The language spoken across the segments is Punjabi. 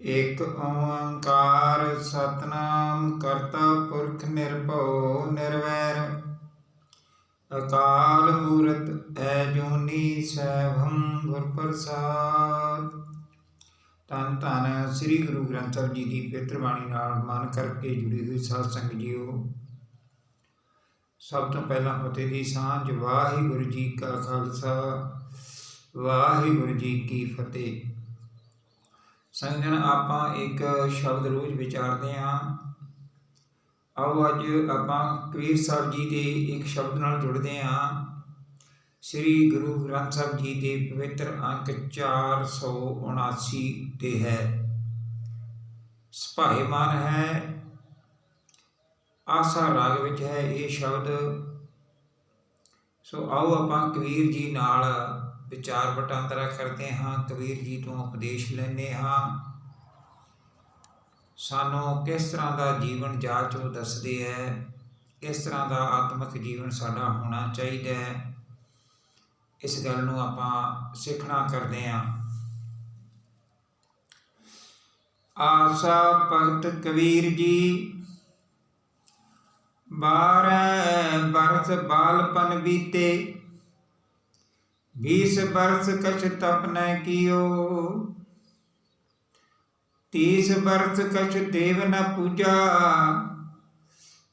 ਇਕ ਓੰਕਾਰ ਸਤਨਾਮ ਕਰਤਾ ਪੁਰਖ ਨਿਰਭਉ ਨਿਰਵੈਰ। ਅਕਾਲ ਮੂਰਤ ਐ ਸੈਭੰ ਗੁਰ ਤਨ ਤਨ ਸ੍ਰੀ ਗੁਰੂ ਗ੍ਰੰਥ ਸਾਹਿਬ ਜੀ ਦੀ ਪਵਿੱਤਰ ਬਾਣੀ ਨਾਲ ਮਨ ਕਰਕੇ ਜੁੜੀ ਹੋਈ ਸਾਧ ਸੰਗਤ ਜੀਓ। ਸਭ ਤੋਂ ਪਹਿਲਾਂ ਫਤਿਹ ਦੀ ਸਾਂਝ, ਵਾਹਿਗੁਰੂ ਜੀ ਕਾ ਖਾਲਸਾ, ਵਾਹਿਗੁਰੂ ਜੀ ਕੀ ਫਤਿਹ। ਸੰਗਨ ਆਪਾਂ ਇੱਕ ਸ਼ਬਦ ਰੋਜ਼ ਵਿਚਾਰਦੇ ਹਾਂ। ਆਓ ਅੱਜ ਆਪਾਂ ਕਬੀਰ ਸਾਹਿਬ ਜੀ ਦੇ ਇੱਕ ਸ਼ਬਦ ਨਾਲ ਜੁੜਦੇ ਹਾਂ। ਸ੍ਰੀ ਗੁਰੂ ਗ੍ਰੰਥ ਸਾਹਿਬ ਜੀ ਦੇ ਪਵਿੱਤਰ ਅੰਕ 479 ਤੇ ਹੈ। ਸੁਭਾਏਮਾਨ ਹੈ, ਆਸਾ ਰਾਗ ਵਿੱਚ ਹੈ ਇਹ ਸ਼ਬਦ। ਸੋ ਆਓ ਆਪਾਂ ਕਬੀਰ ਜੀ ਨਾਲ ਵਿਚਾਰ ਵਟਾਂਦਰਾ ਕਰਦੇ ਹਾਂ, ਕਬੀਰ ਜੀ ਤੋਂ ਉਪਦੇਸ਼ ਲੈਂਦੇ ਹਾਂ। ਸਾਨੂੰ ਕਿਸ ਤਰ੍ਹਾਂ ਦਾ ਜੀਵਨ ਜਾਂਚ ਉਹ ਦੱਸਦੇ ਹੈ ਕਿਸ ਤਰ੍ਹਾਂ ਦਾ ਆਤਮਿਕ ਜੀਵਨ ਸਾਡਾ ਹੋਣਾ ਚਾਹੀਦਾ ਹੈ ਇਸ ਗੱਲ ਨੂੰ ਆਪਾਂ ਸਿੱਖਣਾ ਕਰਦੇ ਹਾਂ। ਆਸਾ ਭਗਤ ਕਬੀਰ ਜੀ ਬਾਰਹ ਬਰਸ ਬਾਲਪਨ ਬੀਤੇ। बीस वर्ष कछ तप न कियो तीस वर्ष कछ देव न पूजा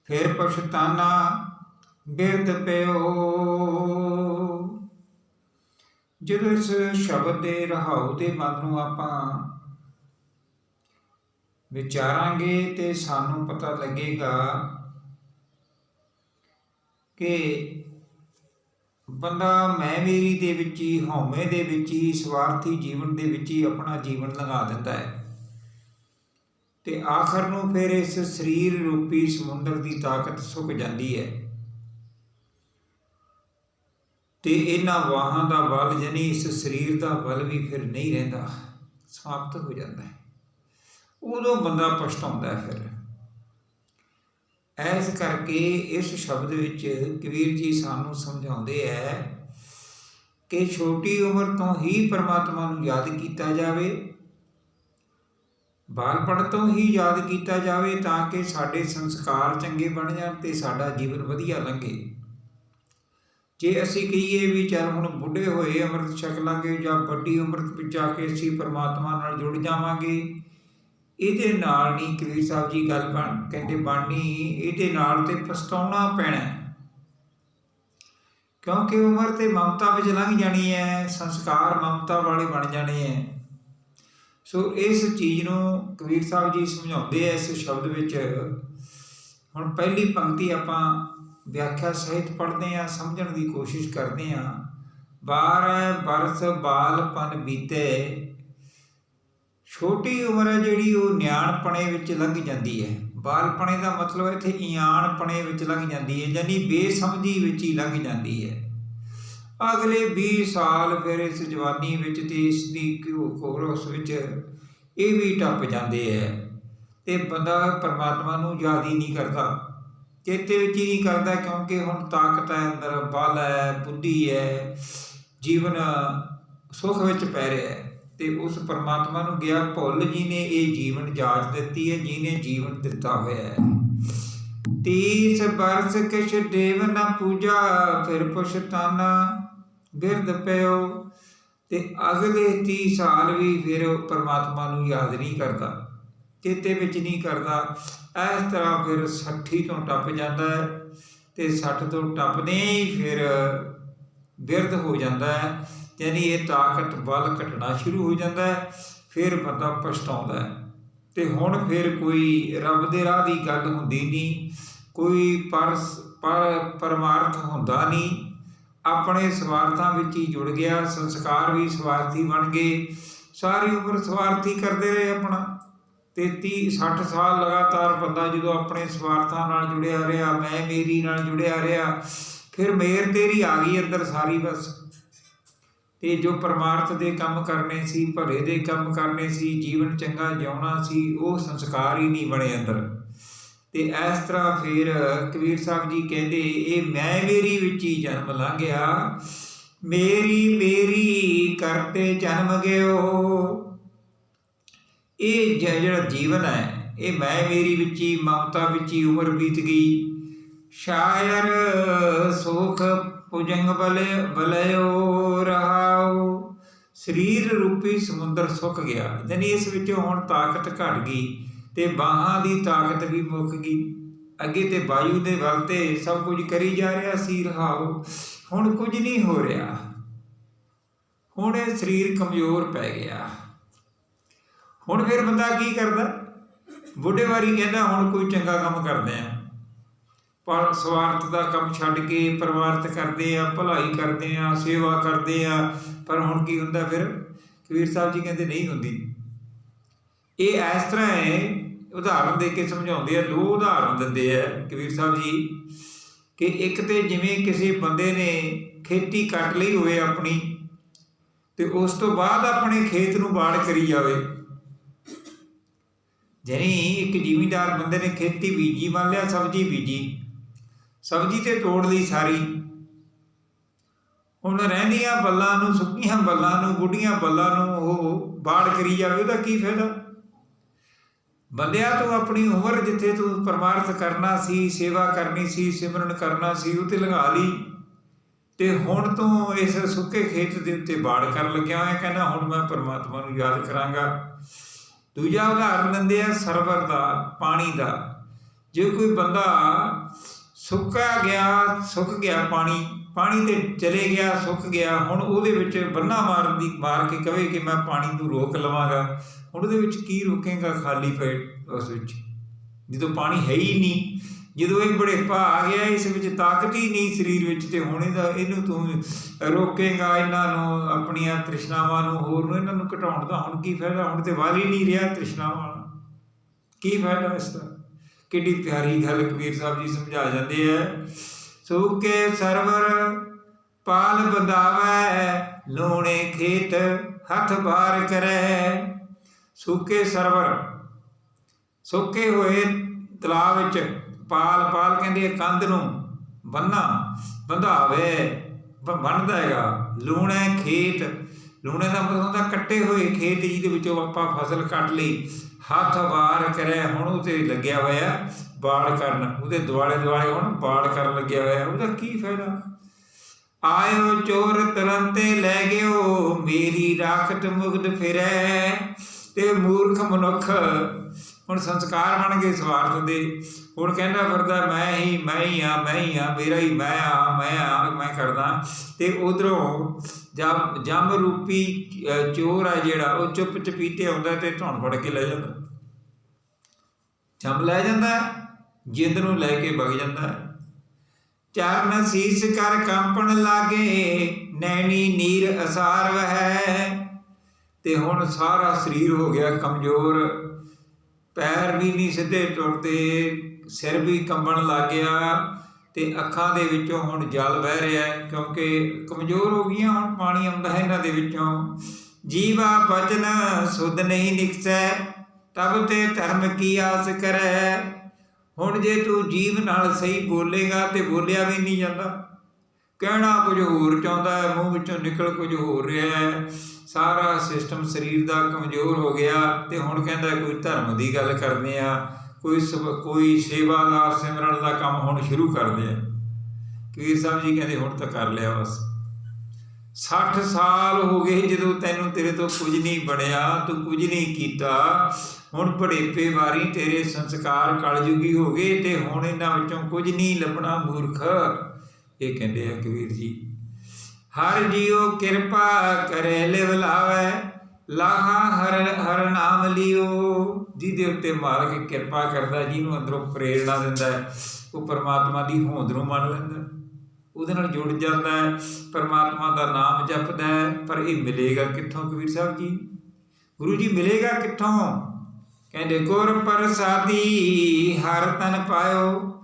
फिर पछताना ਬਿਰਧ ਪਿਓ ਜਦੋਂ ਇਸ ਸ਼ਬਦ ਦੇ ਰਹਾਉ ਦੇ ਮਨ ਨੂੰ ਆਪਾਂ ਵਿਚਾਰਾਂਗੇ ਤੇ ਸਾਨੂੰ ਪਤਾ ਲੱਗੇਗਾ ਕਿ ਬੰਦਾ ਮੈਂ ਮੇਰੀ ਦੇ ਵਿੱਚ ਹੀ, ਹਉਮੈ ਦੇ ਵਿੱਚ ਹੀ, ਸਵਾਰਥੀ ਜੀਵਨ ਦੇ ਵਿੱਚ ਹੀ ਆਪਣਾ ਜੀਵਨ ਲਗਾ ਦਿੰਦਾ ਹੈ। ਤੇ ਆਖਰ ਨੂੰ ਫਿਰ ਇਸ ਸਰੀਰ ਰੂਪੀ ਸਮੁੰਦਰ ਦੀ ਤਾਕਤ ਸੁੱਕ ਜਾਂਦੀ ਹੈ। ਤੇ ਇਹਨਾਂ ਵਾਹਾਂ ਦਾ ਬਲ ਜਨੀ ਇਸ ਸਰੀਰ ਦਾ ਬਲ ਵੀ ਫਿਰ ਨਹੀਂ ਰਹਿੰਦਾ, ਸਮਾਪਤ ਹੋ ਜਾਂਦਾ ਹੈ। ਉਦੋਂ ਬੰਦਾ ਪਛਤਾਉਂਦਾ ਹੈ ਫਿਰ। ਐਸ ਕਰਕੇ ਇਸ ਸ਼ਬਦ ਵਿੱਚ ਕਬੀਰ ਜੀ ਸਾਨੂੰ ਸਮਝਾਉਂਦੇ ਐ ਕਿ ਛੋਟੀ ਉਮਰ ਤੋਂ ਹੀ ਪਰਮਾਤਮਾ ਨੂੰ ਯਾਦ ਕੀਤਾ ਜਾਵੇ, ਬਾਲਪਣ ਤੋਂ ਹੀ ਯਾਦ ਕੀਤਾ ਜਾਵੇ ਤਾਂ ਕਿ ਸਾਡੇ ਸੰਸਕਾਰ ਚੰਗੇ ਬਣ ਜਾਣ ਤੇ ਸਾਡਾ ਜੀਵਨ ਵਧੀਆ ਲੰਘੇ। ਜੇ ਅਸੀਂ ਕਹੀਏ ਵੀ ਚੱਲ ਹੁਣ ਬੁੱਢੇ ਹੋਏ ਅੰਮ੍ਰਿਤ ਛਕ ਲਾਂਗੇ ਜਾਂ ਵੱਡੀ ਉਮਰ ਵਿੱਚ ਆ ਕੇ ਅਸੀਂ ਪਰਮਾਤਮਾ ਨਾਲ ਜੁੜ ਜਾਵਾਂਗੇ ਇਹਦੇ ਨਾਲ ਨਹੀਂ ਕਬੀਰ ਸਾਹਿਬ ਜੀ ਗੱਲ ਬਣ ਕਹਿੰਦੇ ਬਾਣੀ ਇਹਦੇ ਨਾਲ ਤੇ ਪਛਤਾਉਣਾ ਪੈਣਾ ਕਿਉਂਕਿ ਉਮਰ ਤੇ ਮਮਤਾ ਵਿੱਚ ਲੰਘ ਜਾਣੀ ਹੈ, ਸੰਸਕਾਰ ਮਮਤਾ ਵਾਲੇ ਬਣ ਜਾਣੇ ਹੈ। ਸੋ ਇਸ ਚੀਜ਼ ਨੂੰ ਕਬੀਰ ਸਾਹਿਬ ਜੀ ਸਮਝਾਉਂਦੇ ਐ ਇਸ ਸ਼ਬਦ ਵਿੱਚ। ਹੁਣ ਪਹਿਲੀ ਪੰਕਤੀ ਆਪਾਂ ਵਿਆਖਿਆ ਸਹਿਤ ਪੜ੍ਹਦੇ ਆ ਸਮਝਣ ਦੀ ਕੋਸ਼ਿਸ਼ ਕਰਦੇ ਆ 12 ਬਰਸ ਬਾਲਪਨ ਬੀਤੇ ਛੋਟੀ ਉਮਰ ਹੈ ਜਿਹੜੀ ਉਹ ਨਿਆਣਪਣੇ ਵਿੱਚ ਲੰਘ ਜਾਂਦੀ ਹੈ। ਬਾਲਪਣੇ ਦਾ ਮਤਲਬ ਇੱਥੇ ਇਆਣਪਣੇ ਵਿੱਚ ਲੰਘ ਜਾਂਦੀ ਹੈ, ਯਾਨੀ ਬੇਸਮਝੀ ਵਿੱਚ ਹੀ ਲੰਘ ਜਾਂਦੀ ਹੈ। ਅਗਲੇ 20 ਸਾਲ ਫਿਰ ਇਸ ਜਵਾਨੀ ਵਿੱਚ ਤੇ ਇਸ ਦੀ ਕੋਰਸ ਵਿੱਚ ਇਹ ਵੀ ਟੱਪ ਜਾਂਦੇ ਹੈ। ਤੇ ਬੰਦਾ ਪਰਮਾਤਮਾ ਨੂੰ ਯਾਦ ਹੀ ਨਹੀਂ ਕਰਦਾ। ਚੇਤੇ ਵਿੱਚ ਹੀ ਨਹੀਂ ਕਰਦਾ ਕਿਉਂਕਿ ਹੁਣ ਤਾਕਤ ਹੈ ਅੰਦਰ ਬਲ ਹੈ, ਬੁੱਧੀ ਹੈ, ਜੀਵਨ ਸੁਖ ਵਿੱਚ ਪੈ ਰਿਹਾ ਹੈ। ਤੇ ਉਸ ਪਰਮਾਤਮਾ ਨੂੰ ਗਿਆ, ਭੁੱਲ ਜੀ ਨੇ ਇਹ ਜੀਵਨ ਜਾਚ ਦਿੱਤੀ ਹੈ ਜੀ ਜੀਵਨ ਦਿੱਤਾ ਹੋਇਆ ਹੈ। 30 ਬਰਸ ਕਿਛ ਦੇਵ ਨਾ ਪੂਜਾ, ਫਿਰ ਪਛਤਾਨਾ ਬਿਰਧ ਪਿਓ। ਤੇ ਅਗਲੇ 30 ਸਾਲ ਵੀ ਫਿਰ ਪਰਮਾਤਮਾ ਨੂੰ ਯਾਦ ਨਹੀਂ ਕਰਦਾ, ਚੇਤੇ ਵਿੱਚ ਨਹੀਂ ਕਰਦਾ। ਇਸ ਤਰ੍ਹਾਂ ਫਿਰ 60 ਤੋਂ ਟੱਪ ਜਾਂਦਾ ਹੈ ਤੇ 60 ਤੋਂ ਟੱਪਦੇ ਹੀ ਫਿਰ ਬਿਰਧ ਹੋ ਜਾਂਦਾ ਹੈ, ਯਾਨੀ ਇਹ ਤਾਕਤ ਬਲ ਘਟਣਾ ਸ਼ੁਰੂ ਹੋ ਜਾਂਦਾ ਹੈ, ਫਿਰ ਬੰਦਾ ਪਛਤਾਉਂਦਾ ਹੈ। ਤੇ ਹੁਣ ਫਿਰ ਕੋਈ ਰੱਬ ਦੇ ਰਾਹ ਦੀ ਗੱਲ ਹੁੰਦੀ ਨਹੀਂ, ਕੋਈ ਪਰਸ, ਪਰ, ਪਰਮਾਰਥ ਹੁੰਦਾ ਨਹੀਂ। ਆਪਣੇ ਸਵਾਰਥਾਂ ਵਿੱਚ ਹੀ ਜੁੜ ਗਿਆ, ਸੰਸਕਾਰ ਵੀ ਸਵਾਰਥੀ ਬਣ ਗਏ। ਸਾਰੀ ਉਮਰ ਸਵਾਰਥੀ ਕਰਦੇ ਰਹੇ ਆਪਣਾ। ਤੇ 30 60 ਸਾਲ ਲਗਾਤਾਰ ਬੰਦਾ ਜਦੋਂ ਆਪਣੇ ਸਵਾਰਥਾਂ ਨਾਲ ਜੁੜਿਆ ਰਿਹਾ, ਮੈਂ ਮੇਰੀ ਨਾਲ ਜੁੜਿਆ ਰਿਹਾ ਫਿਰ ਮੇਰ ਤੇਰੀ ਆ ਗਈ ਅੰਦਰ ਸਾਰੀ ਬਸ। ਤੇ ਜੋ ਪਰਮਾਰਥ ਦੇ ਕੰਮ ਕਰਨੇ ਸੀ, ਭਲੇ ਦੇ ਕੰਮ ਕਰਨੇ ਸੀ, ਜੀਵਨ ਚੰਗਾ ਜਿਉਣਾ ਸੀ, ਉਹ ਸੰਸਕਾਰ ਹੀ ਨਹੀਂ ਬਣੇ ਅੰਦਰ। ਤੇ ਇਸ ਤਰ੍ਹਾਂ ਫਿਰ ਕਬੀਰ ਸਾਹਿਬ ਜੀ ਕਹਿੰਦੇ, ਇਹ ਮੈਂ ਮੇਰੀ ਵਿੱਚ ਹੀ ਜਨਮ ਲੰਘਿਆ। ਮੇਰੀ ਮੇਰੀ ਕਰਤੇ ਜਨਮ ਗਿਓ। ਇਹ ਜਿਹੜਾ ਜੀਵਨ ਹੈ, ਇਹ ਮੈਂ ਮੇਰੀ ਵਿੱਚ ਹੀ, ਮਮਤਾ ਵਿੱਚ ਹੀ ਉਮਰ ਬੀਤ ਗਈ। ਸ਼ਾਇਰ ਸੁਖ ਪੁਜੰਗ ਬਲੇ, ਬਲਿਓ ਰਹਾਉ। ਸਰੀਰ ਰੂਪੀ ਸਮੁੰਦਰ ਸੁੱਕ ਗਿਆ। ਯਾਨੀ ਇਸ ਵਿੱਚੋਂ ਹੁਣ ਤਾਕਤ ਘਟ ਗਈ ਤੇ ਬਾਹਾਂ ਦੀ ਤਾਕਤ ਵੀ ਮੁੱਕ ਗਈ। ਅੱਗੇ ਤੇ ਵਾਯੂ ਦੇ ਵੱਲ ਤੇ ਸਭ ਕੁਝ ਕਰੀ ਜਾ ਰਿਹਾ ਸੀ, ਰਹਾਉ। ਹੁਣ ਕੁਝ ਨਹੀਂ ਹੋ ਰਿਹਾ। ਹੁਣ ਇਹ ਸਰੀਰ ਕਮਜ਼ੋਰ ਪੈ ਗਿਆ। ਹੁਣ ਫਿਰ ਬੰਦਾ ਕੀ ਕਰਦਾ? ਬੁੱਢੇ ਵਾਰੀ ਕਹਿੰਦਾ, ਹੁਣ ਕੋਈ ਚੰਗਾ ਕੰਮ ਕਰਦੇ ਆ। ਪਰ ਸਵਾਰਥ ਦਾ ਕੰਮ ਛੱਡ ਕੇ ਪਰਮਾਰਥ ਕਰਦੇ ਆ, ਭਲਾਈ ਕਰਦੇ ਆ, ਸੇਵਾ ਕਰਦੇ ਆ। ਪਰ ਹੁਣ ਕੀ ਹੁੰਦਾ ਫਿਰ? ਕਬੀਰ ਸਾਹਿਬ ਜੀ ਕਹਿੰਦੇ ਨਹੀਂ ਹੁੰਦੀ। ਇਹ ਇਸ ਤਰ੍ਹਾਂ ਹੈ, ਉਦਾਹਰਨ ਦੇ ਕੇ ਸਮਝਾਉਂਦੇ ਆ, ਦੋ ਉਦਾਹਰਨ ਦਿੰਦੇ ਆ ਕਬੀਰ ਸਾਹਿਬ ਜੀ ਕਿ ਇੱਕ ਤੇ ਜਿਵੇਂ ਕਿਸੇ ਬੰਦੇ ਨੇ ਖੇਤੀ ਕੱਟ ਲਈ ਹੋਵੇ ਆਪਣੀ, ਤੇ ਉਸ ਤੋਂ ਬਾਅਦ ਆਪਣੇ ਖੇਤ ਨੂੰ ਬਾੜ ਕਰੀ ਜਾਵੇ। ਜਾਨੀ ਇੱਕ ਜ਼ਿਮੀਂਦਾਰ ਬੰਦੇ ਨੇ ਖੇਤੀ ਬੀਜੀ, ਮੰਨ ਲਿਆ ਸਬਜ਼ੀ ਬੀਜੀ। ਸਬਜ਼ੀ ਤੇ ਤੋੜ ਲਈ ਸਾਰੀ। ਹੁਣ ਰਹਿੰਦੀਆਂ ਬੱਲਾਂ ਨੂੰ, ਸੁੱਕੀਆਂ ਬੱਲਾਂ ਨੂੰ, ਗੁੱਡੀਆਂ ਬੱਲਾਂ ਨੂੰ ਉਹ ਬਾੜ ਕਰੀ ਜਾਵੇ, ਉਹਦਾ ਕੀ ਫਾਇਦਾ? ਬੰਦਿਆ ਤੂੰ ਆਪਣੀ ਉਮਰ ਜਿੱਥੇ ਤੂੰ ਪਰਮਾਰਥ ਕਰਨਾ ਸੀ, ਸੇਵਾ ਕਰਨੀ ਸੀ, ਸਿਮਰਨ ਕਰਨਾ ਸੀ, ਉਹ ਤੇ ਲਗਾ ਲਈ। ਤੇ ਹੁਣ ਤੂੰ ਇਸ ਸੁੱਕੇ ਖੇਤ ਦੇ ਉੱਤੇ ਬਾੜ ਕਰਨ ਲੱਗਿਆ ਹੋਇਆ, ਕਹਿੰਦਾ ਹੁਣ ਮੈਂ ਪਰਮਾਤਮਾ ਨੂੰ ਯਾਦ ਕਰਾਂਗਾ। ਦੂਜਾ ਉਦਾਹਰਨ ਦਿੰਦੇ ਆ ਸਰਵਰ ਦਾ, ਪਾਣੀ ਦਾ। ਜੇ ਕੋਈ ਬੰਦਾ ਸੁੱਕਾ ਗਿਆ, ਸੁੱਕ ਗਿਆ ਪਾਣੀ ਪਾਣੀ ਤੇ ਚਲੇ ਗਿਆ, ਸੁੱਕ ਗਿਆ। ਹੁਣ ਉਹਦੇ ਵਿੱਚ ਬੰਨਾ ਮਾਰਨ ਦੀ, ਮਾਰ ਕੇ ਕਵੇ ਕਿ ਮੈਂ ਪਾਣੀ ਨੂੰ ਰੋਕ ਲਵਾਂਗਾ। ਹੁਣ ਉਹਦੇ ਵਿੱਚ ਕੀ ਰੋਕੇਗਾ ਖਾਲੀ ਪੇਟ? ਉਸ ਵਿੱਚ ਜਦੋਂ ਪਾਣੀ ਹੈ ਹੀ ਨਹੀਂ, ਜਦੋਂ ਇਹ ਬੜੇਪਾ ਆ ਗਿਆ, ਇਸ ਵਿੱਚ ਤਾਕਤ ਹੀ ਨਹੀਂ ਸਰੀਰ ਵਿੱਚ ਤੇ ਹੁਣ ਇਹਦਾ, ਇਹਨੂੰ ਤੂੰ ਰੋਕੇਗਾ, ਇਹਨਾਂ ਨੂੰ, ਆਪਣੀਆਂ ਤ੍ਰਿਸ਼ਨਾਵਾਂ ਨੂੰ, ਹੋਰ ਨੂੰ, ਇਹਨਾਂ ਨੂੰ ਘਟਾਉਣ ਦਾ ਹੁਣ ਕੀ ਫਾਇਦਾ? ਹੁਣ ਤੇ ਵਾਲ ਨਹੀਂ ਰਿਹਾ ਤ੍ਰਿਸ਼ਨਾਵਾਂ ਕੀ ਫਾਇਦਾ ਇਸ ਦਾ? ਕਿੱਡੀ ਪਿਆਰੀ ਗੱਲ ਕਬੀਰ ਸਾਹਿਬ ਜੀ ਸਮਝਾ ਜਾਂਦੇ ਐ ਸੂਕੇ ਸਰਵਰ ਪਾਲ ਬੰਦਾਵੈ, ਲੋਣੇ ਖੇਤ ਹੱਥ ਬਾਰ ਕਰੈ। ਸੂਕੇ ਸਰਵਰ, ਸੁੱਕੇ ਹੋਏ ਤਲਾਬ ਵਿੱਚ ਪਾਲ ਪਾਲ ਕਹਿੰਦੇ ਕੰਧ ਨੂੰ ਬੰਨਾ ਬੰਧਾਵੇ ਬ- ਬਣਦਾ ਹੈਗਾ। ਲੂਣੇ ਖੇਤ, ਲੂਣੇ ਦਾ ਮਤਲਬ ਹੁੰਦਾ ਕੱਟੇ ਹੋਏ ਖੇਤ ਜਿਹਦੇ ਵਿੱਚੋਂ ਆਪਾਂ ਫਸਲ ਕੱਟ ਲਈ। ਹੱਥ ਵਾਰ ਕਰੇ ਹੁਣ ਉਹ ਤੇ ਲੱਗਿਆ ਹੋਇਆ ਬਾਲ ਕਰਨ। ਉਹਦੇ ਦੁਆਲੇ ਦੁਆਲੇ ਹੁਣ ਬਾਲ ਕਰਨ ਲੱਗਿਆ ਹੋਇਆ ਉਹਦਾ ਕੀ ਫਾਇਦਾ? ਆਇਓ ਚੋਰ ਤਰੰਤੇ ਲੈ ਗਿਓ, ਮੇਰੀ ਰਾਖਤ ਮੁਗਦ ਫਿਰੈ, ਤੇ ਮੂਰਖ ਮਨੁੱਖ ਹੁਣ ਸੰਸਕਾਰ ਬਣ ਗਏ ਸਵਾਰਥ ਦੇ। ਹੁਣ ਕਹਿੰਦਾ ਫਿਰਦਾ, ਮੈਂ ਹੀ ਮੈਂ ਹੀ ਆ ਮੈਂ ਹੀ ਆ ਮੇਰਾ ਹੀ ਮੈਂ ਆ ਮੈਂ ਆ ਮੈਂ ਕਰਦਾ। ਤੇ ਉਧਰੋਂ ਜਮ ਜਮ ਰੂਪੀ ਚੋਰ ਆ ਜਿਹੜਾ, ਉਹ ਚੁੱਪ ਚਪੀਤੇ ਆਉਂਦਾ ਤੇ ਧੌਣ ਫੜ ਕੇ ਲੈ ਜਾਂਦਾ। ਜਮ ਲੈ ਜਾਂਦਾ, ਜਿੰਦ ਨੂੰ ਲੈ ਕੇ ਵਗ ਜਾਂਦਾ। ਚਰਨ ਸੀਸ ਕਰ ਕੰਪਣ ਲਾਗੇ, ਨੈਣੀ ਨੀਰ ਅਸਾਰ ਵਹਿ। ਤੇ ਹੁਣ ਸਾਰਾ ਸਰੀਰ ਹੋ ਗਿਆ ਕਮਜ਼ੋਰ। ਪੈਰ ਵੀ ਨਹੀਂ ਸਿੱਧੇ ਟੁਰਦੇ ਸਿਰ ਵੀ ਕੰਬਣ ਲੱਗ ਗਿਆ ਤੇ ਅੱਖਾਂ ਦੇ ਵਿੱਚੋਂ ਹੁਣ ਜਲ ਵਹਿ ਰਿਹਾ ਹੈ ਕਿਉਂਕਿ ਕਮਜ਼ੋਰ ਹੋ ਗਈਆਂ ਹੁਣ ਪਾਣੀ ਆਉਂਦਾ ਹੈ ਇਹਨਾਂ ਦੇ ਵਿੱਚੋਂ। ਜੀਵਾ ਬਚਨ ਸੁਧ ਨਹੀਂ ਨਿਕਸੈ, ਤਬ ਤੇ ਧਰਮ ਕੀ ਆਸ ਕਰੈ। ਹੁਣ ਜੇ ਤੂੰ ਜੀਵ ਨਾਲ ਸਹੀ ਬੋਲੇਗਾ ਤੇ ਬੋਲਿਆ ਵੀ ਨਹੀਂ ਜਾਂਦਾ। ਕਹਿਣਾ ਕੁਝ ਹੋਰ ਚਾਹੁੰਦਾ ਹੈ, ਮੂੰਹ ਵਿੱਚੋਂ ਨਿਕਲ ਕੁਝ ਹੋਰ ਰਿਹਾ ਹੈ। ਸਾਰਾ ਸਿਸਟਮ ਸਰੀਰ ਦਾ ਕਮਜ਼ੋਰ ਹੋ ਗਿਆ ਤੇ ਹੁਣ ਕਹਿੰਦਾ ਕੋਈ ਧਰਮ ਦੀ ਗੱਲ ਕਰਦੇ ਆ ਕੋਈ ਸਭ- ਕੋਈ ਸੇਵਾ ਦਾ ਸਿਮਰਨ ਦਾ ਕੰਮ ਹੁਣ ਸ਼ੁਰੂ ਕਰਦੇ ਆ ਕਬੀਰ ਸਾਹਿਬ ਜੀ ਕਹਿੰਦੇ, ਹੁਣ ਤਾਂ ਕਰ ਲਿਆ ਬਸ। 60 ਸਾਲ ਹੋ ਗਏ ਜਦੋਂ ਤੈਨੂੰ ਤੇਰੇ ਤੋਂ ਕੁਝ ਨਹੀਂ ਬਣਿਆ, ਤੂੰ ਕੁਝ ਨਹੀਂ ਕੀਤਾ। ਹੁਣ ਭੜੇਪੇ ਵਾਰੀ ਤੇਰੇ ਸੰਸਕਾਰ ਕਲਯੁਗੀ ਹੋ ਗਏ ਤੇ ਹੁਣ ਇਹਨਾਂ ਵਿੱਚੋਂ ਕੁਝ ਨਹੀਂ ਲੱਭਣਾ ਮੂਰਖ। ਇਹ ਕਹਿੰਦੇ ਆ ਕਬੀਰ ਜੀ ਹਰ ਜੀਉ ਕਿਰਪਾ ਕਰੇ ਲਿਵ ਲਾਵੇ ਲਾਹਾ ਹਰ ਹਰ ਨਾਮ ਲਿਓ। ਜਿਹਦੇ ਉੱਤੇ ਮਾਲਕ ਕਿਰਪਾ ਕਰਦਾ ਜਿਹਨੂੰ ਅੰਦਰੋਂ ਪ੍ਰੇਰਣਾ ਦਿੰਦਾ ਹੈ, ਉਹ ਪਰਮਾਤਮਾ ਦੀ ਹੋਂਦ ਨੂੰ ਮੰਨ ਲੈਂਦਾ। ਉਹਦੇ ਨਾਲ ਜੁੜ ਜਾਂਦਾ ਹੈ ਪਰਮਾਤਮਾ ਦਾ ਨਾਮ ਜਪਦਾ ਹੈ ਪਰ ਇਹ ਮਿਲੇਗਾ ਕਿੱਥੋਂ ਕਬੀਰ ਸਾਹਿਬ ਜੀ? ਗੁਰੂ ਜੀ ਮਿਲੇਗਾ ਕਿੱਥੋਂ? ਕਹਿੰਦੇ ਗੁਰ ਪ੍ਰਸਾਦੀ ਹਰ ਤਨ ਪਾਇਓ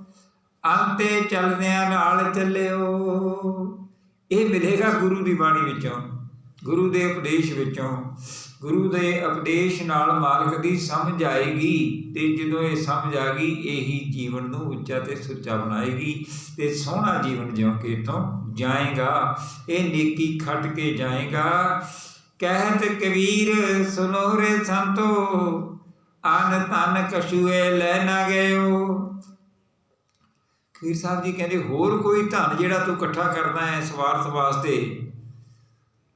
ਅੰਤੇ ਚਲਦਿਆਂ ਨਾਲ ਚੱਲਿਓ। ਇਹ ਮਿਲੇਗਾ ਗੁਰੂ ਦੀ ਬਾਣੀ ਵਿੱਚੋਂ, ਗੁਰੂ ਦੇ ਉਪਦੇਸ਼ ਵਿੱਚੋਂ। ਗੁਰੂ ਦੇ ਉਪਦੇਸ਼ ਨਾਲ ਮਾਲਕ ਦੀ ਸਮਝ ਆਏਗੀ ਤੇ ਜਦੋਂ ਇਹ ਸਮਝ ਆ ਗਈ, ਇਹੀ ਜੀਵਨ ਨੂੰ ਉੱਚਾ ਤੇ ਸੁੱਚਾ ਬਣਾਏਗੀ ਤੇ ਸੋਹਣਾ ਜੀਵਨ ਜਿਉ ਕੇ ਇਥੋਂ ਜਾਏਗਾ। ਇਹ ਨੇਕੀ ਖੱਟ ਕੇ ਜਾਏਗਾ। ਕਹਿਤ ਕਬੀਰ, ਸੁਨੋਰੇ ਸੰਤੋ, ਅਨ ਤਨ ਕਸੂਏ ਲੈ ਨਾ ਗਇਓ। ਕਬੀਰ ਸਾਹਿਬ ਜੀ ਕਹਿੰਦੇ, ਹੋਰ ਕੋਈ ਧਨ ਜਿਹੜਾ ਤੂੰ ਇਕੱਠਾ ਕਰਨਾ ਹੈ ਸਵਾਰਥ ਵਾਸਤੇ?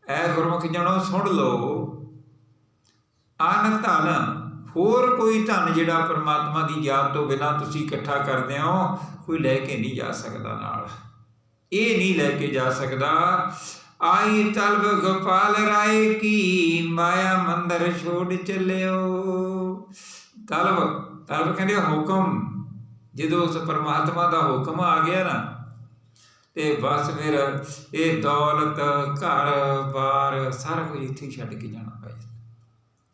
ਐ ਗੁਰਮੁਖ ਜਣੋ, ਸੁਣ ਲਓ। ਅਨ ਧਨ, ਹੋਰ ਕੋਈ ਧਨ ਜਿਹੜਾ ਪਰਮਾਤਮਾ ਦੀ ਯਾਦ ਤੋਂ ਬਿਨਾ ਤੁਸੀਂ ਇਕੱਠਾ ਕਰਦੇ ਹੋ, ਕੋਈ ਲੈ ਕੇ ਨਹੀਂ ਜਾ ਸਕਦਾ ਨਾਲ। ਇਹ ਨਹੀਂ ਲੈ ਕੇ ਜਾ ਸਕਦਾ, ਆਈ ਤਲਬ ਗੋਪਾਲ ਰਾਏ ਕੀ ਮਾਇਆ ਮੰਦਰ ਛੋੜ ਚੱਲਿਓ। ਤਲਬ ਤਲਬ ਕਹਿੰਦੇ ਹੁਕਮ। ਜਦੋਂ ਉਸ ਪਰਮਾਤਮਾ ਦਾ ਹੁਕਮ ਆ ਗਿਆ ਨਾ, ਤੇ ਬਸ ਫਿਰ ਇਹ ਦੌਲਤ, ਘਰ, ਬਾਰ, ਸਾਰਾ ਕੁਝ ਇੱਥੇ ਛੱਡ ਕੇ ਜਾਣਾ ਪਏ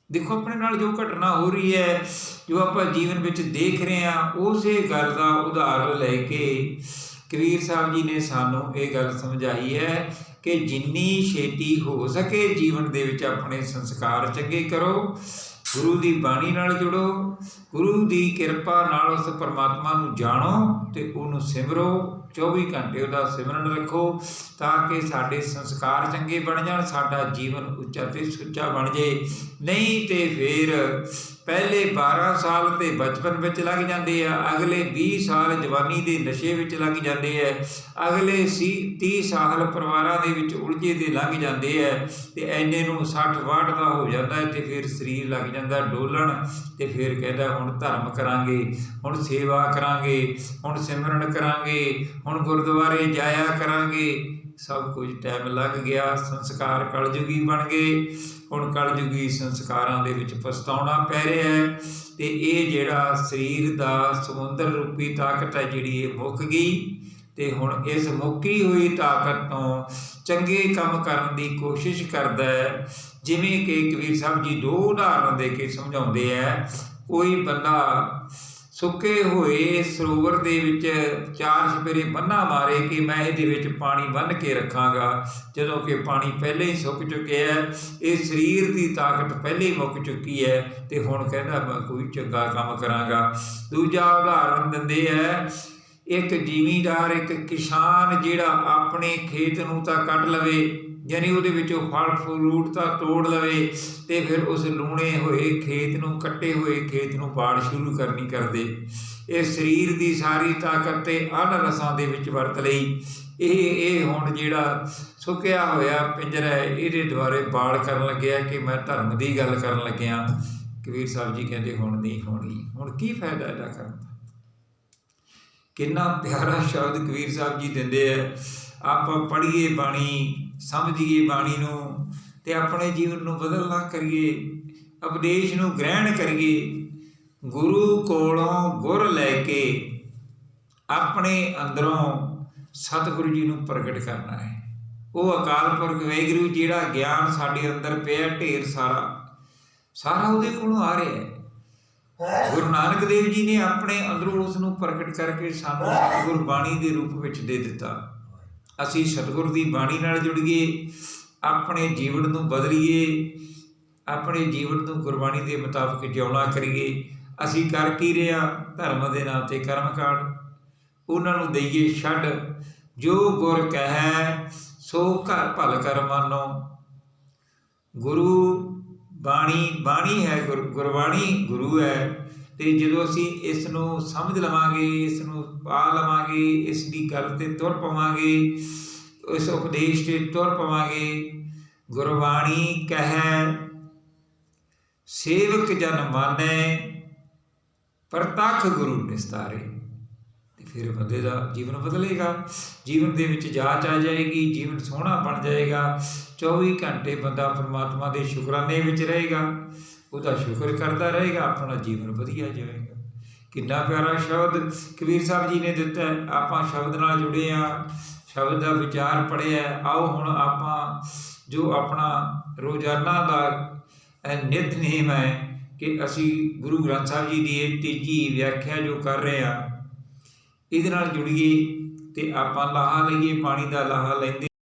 ਦੇਖੋ, ਆਪਣੇ ਨਾਲ ਜੋ ਘਟਨਾ ਹੋ ਰਹੀ ਹੈ, ਜੋ ਆਪਾਂ ਜੀਵਨ ਵਿੱਚ ਦੇਖ ਰਹੇ ਹਾਂ, ਉਸੇ ਗੱਲ ਦਾ ਉਦਾਹਰਨ ਲੈ ਕੇ ਕਬੀਰ ਸਾਹਿਬ ਜੀ ਨੇ ਸਾਨੂੰ ਇਹ ਗੱਲ ਸਮਝਾਈ ਹੈ ਕਿ ਜਿੰਨੀ ਛੇਤੀ ਹੋ ਸਕੇ ਜੀਵਨ ਦੇ ਵਿੱਚ ਆਪਣੇ ਸੰਸਕਾਰ ਚੰਗੇ ਕਰੋ ਗੁਰੂ ਦੀ ਬਾਣੀ ਨਾਲ ਜੁੜੋ, ਗੁਰੂ ਦੀ ਕਿਰਪਾ ਨਾਲ ਉਸ ਪਰਮਾਤਮਾ ਨੂੰ ਜਾਣੋ ਤੇ ਉਹਨੂੰ ਸਿਮਰੋ 24 ਘੰਟੇ ਉਹਦਾ ਸਿਮਰਨ ਰੱਖੋ ਤਾਂ ਕਿ ਸਾਡੇ ਸੰਸਕਾਰ ਚੰਗੇ ਬਣ ਜਾਣ, ਸਾਡਾ ਜੀਵਨ ਉੱਚਾ ਤੇ ਸੁੱਚਾ ਬਣ ਜੇ ਨਹੀਂ ਤੇ ਫਿਰ ਪਹਿਲੇ 12 ਸਾਲ ਤੇ ਬਚਪਨ ਵਿੱਚ ਲੱਗ ਜਾਂਦੇ ਆ, ਅਗਲੇ 20 ਸਾਲ ਜਵਾਨੀ ਦੇ ਨਸ਼ੇ ਵਿੱਚ ਲੱਗ ਜਾਂਦੇ ਆ, ਅਗਲੇ ਸੀ 30 ਸਾਲ ਪਰਿਵਾਰਾਂ ਦੇ ਵਿੱਚ ਉਲਝੇ ਦੇ ਲੰਘ ਜਾਂਦੇ ਆ ਤੇ ਐਨੇ ਨੂੰ 60 62 ਦਾ ਹੋ ਜਾਂਦਾ ਹੈ ਤੇ ਫਿਰ ਸਰੀਰ ਲੱਗ ਜਾਂਦਾ ਡੋਲਣ ਤੇ ਫਿਰ ਕਹਿੰਦਾ ਹੁਣ ਧਰਮ ਕਰਾਂਗੇ, ਹੁਣ ਸੇਵਾ ਕਰਾਂਗੇ, ਹੁਣ ਸਿਮਰਨ ਕਰਾਂਗੇ, ਹੁਣ ਗੁਰਦੁਆਰੇ ਜਾਇਆ ਕਰਾਂਗੇ। ਸਭ ਕੁਝ ਟਾਈਮ ਲੱਗ ਗਿਆ, ਸੰਸਕਾਰ ਕਲਯੁਗੀ ਬਣ ਗਏ। ਹੁਣ ਕਲਯੁਗੀ ਸੰਸਕਾਰਾਂ ਦੇ ਵਿੱਚ ਪਛਤਾਉਣਾ ਪੈ ਰਿਹਾ ਹੈ ਤੇ ਇਹ ਜਿਹੜਾ ਸਰੀਰ ਦਾ ਸਮੁੰਦਰ ਰੂਪੀ ਤਾਕਤ ਹੈ ਜਿਹੜੀ ਇਹ ਮੁੱਕ ਗਈ ਤੇ ਹੁਣ ਇਸ ਮੁੱਕੀ ਹੋਈ ਤਾਕਤ ਤੋਂ ਚੰਗੇ ਕੰਮ ਕਰਨ ਦੀ ਕੋਸ਼ਿਸ਼ ਕਰਦਾ ਹੈ। ਜਿਵੇਂ ਕਿ ਕਬੀਰ ਸਾਹਿਬ ਜੀ ਦੋ ਉਦਾਹਰਨ ਦੇ ਕੇ ਸਮਝਾਉਂਦੇ ਹੈ। ਕੋਈ ਬੰਦਾ ਸੁੱਕੇ ਹੋਏ ਸਰੋਵਰ ਦੇ ਵਿੱਚ ਚਾਰ ਸਪੇਰੇ ਬੰਨਾ ਮਾਰੇ ਕਿ ਮੈਂ ਇਹਦੇ ਵਿੱਚ ਪਾਣੀ ਬੰਨ ਕੇ ਰੱਖਾਂਗਾ। ਜਦੋਂ ਕਿ ਪਾਣੀ ਪਹਿਲੇ ਹੀ ਸੁੱਕ ਚੁੱਕਿਆ ਹੈ, ਇਹ ਸਰੀਰ ਦੀ ਤਾਕਤ ਪਹਿਲੇ ਹੀ ਮੁੱਕ ਚੁੱਕੀ ਹੈ ਤੇ ਹੁਣ ਕਹਿੰਦਾ ਮੈਂ ਕੋਈ ਚੰਗਾ ਕੰਮ ਕਰਾਂਗਾ। ਦੂਜਾ ਉਦਾਹਰਨ ਦਿੰਦੇ ਹੈ ਇੱਕ ਜ਼ਿਮੀਂਦਾਰ ਇੱਕ ਕਿਸਾਨ ਜਿਹੜਾ ਆਪਣੇ ਖੇਤ ਨੂੰ ਤਾਂ ਕੱਢ ਲਵੇ ਯਾਨੀ ਉਹਦੇ ਵਿੱਚੋਂ ਫਲ, ਫਰੂਟ ਤਾਂ ਤੋੜ ਲਵੇ ਤੇ ਫਿਰ ਉਸ ਲੂਣੇ ਹੋਏ ਖੇਤ ਨੂੰ, ਕੱਟੇ ਹੋਏ ਖੇਤ ਨੂੰ ਪਾੜ ਸ਼ੁਰੂ ਕਰਨੀ ਕਰਦੇ। ਇਹ ਸਰੀਰ ਦੀ ਸਾਰੀ ਤਾਕਤ ਤੇ ਅਨ ਰਸਾਂ ਦੇ ਵਿੱਚ ਵਰਤ ਲਈ। ਇਹ ਇਹ ਹੁਣ ਜਿਹੜਾ ਸੁੱਕਿਆ ਹੋਇਆ ਪਿੰਜਰਾ ਹੈ, ਇਹਦੇ ਦੁਆਰੇ ਬਾੜ ਕਰਨ ਲੱਗਿਆ ਕਿ ਮੈਂ ਧਰਮ ਦੀ ਗੱਲ ਕਰਨ ਲੱਗਿਆ। ਕਬੀਰ ਸਾਹਿਬ ਜੀ ਕਹਿੰਦੇ, ਹੁਣ ਨਹੀਂ ਹੋਣੀ। ਹੁਣ ਕੀ ਫਾਇਦਾ ਇਹਦਾ ਕਰਨ ਦਾ? ਕਿੰਨਾ ਪਿਆਰਾ ਸ਼ਬਦ ਕਬੀਰ ਸਾਹਿਬ ਜੀ ਦਿੰਦੇ ਆ। ਆਪਾਂ ਪੜ੍ਹੀਏ ਬਾਣੀ ਸਮਝੀਏ ਬਾਣੀ ਨੂੰ ਤੇ ਆਪਣੇ ਜੀਵਨ ਨੂੰ ਬਦਲਣਾ ਕਰੀਏ, ਉਪਦੇਸ਼ ਨੂੰ ਗ੍ਰਹਿਣ ਕਰੀਏ, ਗੁਰੂ ਕੋਲੋਂ ਗੁਰ ਲੈ ਕੇ ਆਪਣੇ ਅੰਦਰੋਂ ਸਤਿਗੁਰੂ ਜੀ ਨੂੰ ਪ੍ਰਗਟ ਕਰਨਾ ਹੈ। ਉਹ ਅਕਾਲ ਪੁਰਖ ਵਾਹਿਗੁਰੂ ਜਿਹੜਾ ਗਿਆਨ ਸਾਡੇ ਅੰਦਰ ਪਿਆ ਢੇਰ ਸਾਰਾ ਸਾਰਾ ਉਹਦੇ ਕੋਲੋਂ ਆ ਰਿਹਾ ਹੈ। ਗੁਰੂ ਨਾਨਕ ਦੇਵ ਜੀ ਨੇ ਆਪਣੇ ਅੰਦਰੋਂ ਉਸ ਨੂੰ ਪ੍ਰਗਟ ਕਰਕੇ ਸਾਨੂੰ ਸਤਿਗੁਰ ਬਾਣੀ ਦੇ ਰੂਪ ਵਿੱਚ ਦੇ ਦਿੱਤਾ। ਅਸੀਂ ਸਤਿਗੁਰ ਦੀ ਬਾਣੀ ਨਾਲ ਜੁੜੀਏ ਆਪਣੇ ਜੀਵਨ ਨੂੰ ਬਦਲੀਏ, ਆਪਣੇ ਜੀਵਨ ਨੂੰ ਗੁਰਬਾਣੀ ਦੇ ਮੁਤਾਬਕ ਜਿਉਣਾ ਕਰੀਏ। ਅਸੀਂ ਕਰ ਕੀ ਰਿਹਾ ਧਰਮ ਦੇ ਨਾਂ ਤੇ ਕਰਮ ਕਾਂਡ। ਉਹਨਾਂ ਨੂੰ ਦਈਏ ਛੱਡ। ਜੋ ਗੁਰ ਕਹੈ, ਸੋ ਘਰ ਭਲ ਕਰ ਮਾਨੋ। ਗੁਰੂ ਬਾਣੀ ਬਾਣੀ ਹੈ ਗੁਰ- ਗੁਰਬਾਣੀ ਗੁਰੂ ਹੈ। ਤੇ ਜਦੋਂ ਅਸੀਂ ਇਸ ਨੂੰ ਸਮਝ ਲਵਾਂਗੇ ਇਸ ਨੂੰ ਪਾ ਲਵਾਂਗੇ ਇਸ ਦੀ ਗੱਲ ਤੇ ਤੁਰ ਪਵਾਂਗੇ, ਇਸ ਉਪਦੇਸ਼ ਤੇ ਤੁਰ ਪਵਾਂਗੇ, ਗੁਰਬਾਣੀ ਕਹੈ, ਸੇਵਕ ਜਨ ਮਾਨੈ, ਪ੍ਰਤੱਖ ਗੁਰੂ ਨਿਸਤਾਰੇ। ਤੇ ਫਿਰ ਬੰਦੇ ਦਾ ਜੀਵਨ ਬਦਲੇਗਾ। ਜੀਵਨ ਦੇ ਵਿੱਚ ਜਾਚ ਆ ਜਾਏਗੀ, ਜੀਵਨ ਸੋਹਣਾ ਬਣ ਜਾਏਗਾ। 24 ਘੰਟੇ ਬੰਦਾ ਪਰਮਾਤਮਾ ਦੇ ਸ਼ੁਕਰਾਨੇ ਵਿੱਚ ਰਹੇਗਾ। ਉਹਦਾ ਸ਼ੁਕਰ ਕਰਦਾ ਰਹੇਗਾ, ਆਪਣਾ ਜੀਵਨ ਵਧੀਆ ਜਾਏਗਾ ਕਿੰਨਾ ਪਿਆਰਾ ਸ਼ਬਦ ਕਬੀਰ ਸਾਹਿਬ ਜੀ ਨੇ ਦਿੱਤਾ ਹੈ। ਆਪਾਂ ਸ਼ਬਦ ਨਾਲ ਜੁੜੇ ਆ ਸ਼ਬਦ ਦਾ ਵਿਚਾਰ ਪੜਿਆ ਆਓ ਹੁਣ ਆਪਾਂ ਜੋ ਆਪਣਾ ਰੋਜ਼ਾਨਾ ਦਾ ਇਹ ਨਿਯਮ ਹੈ ਕਿ ਅਸੀਂ ਗੁਰੂ ਗ੍ਰੰਥ ਸਾਹਿਬ ਜੀ ਦੀ ਇਹ ਤੀਜੀ ਵਿਆਖਿਆ ਜੋ ਕਰ ਰਹੇ ਆ ਇਹਦੇ ਨਾਲ ਜੁੜੀਏ ਤੇ ਆਪਾਂ ਲਾਹਾ ਲਈਏ, ਪਾਣੀ ਦਾ ਲਾਹਾ ਲੈਂਦੇ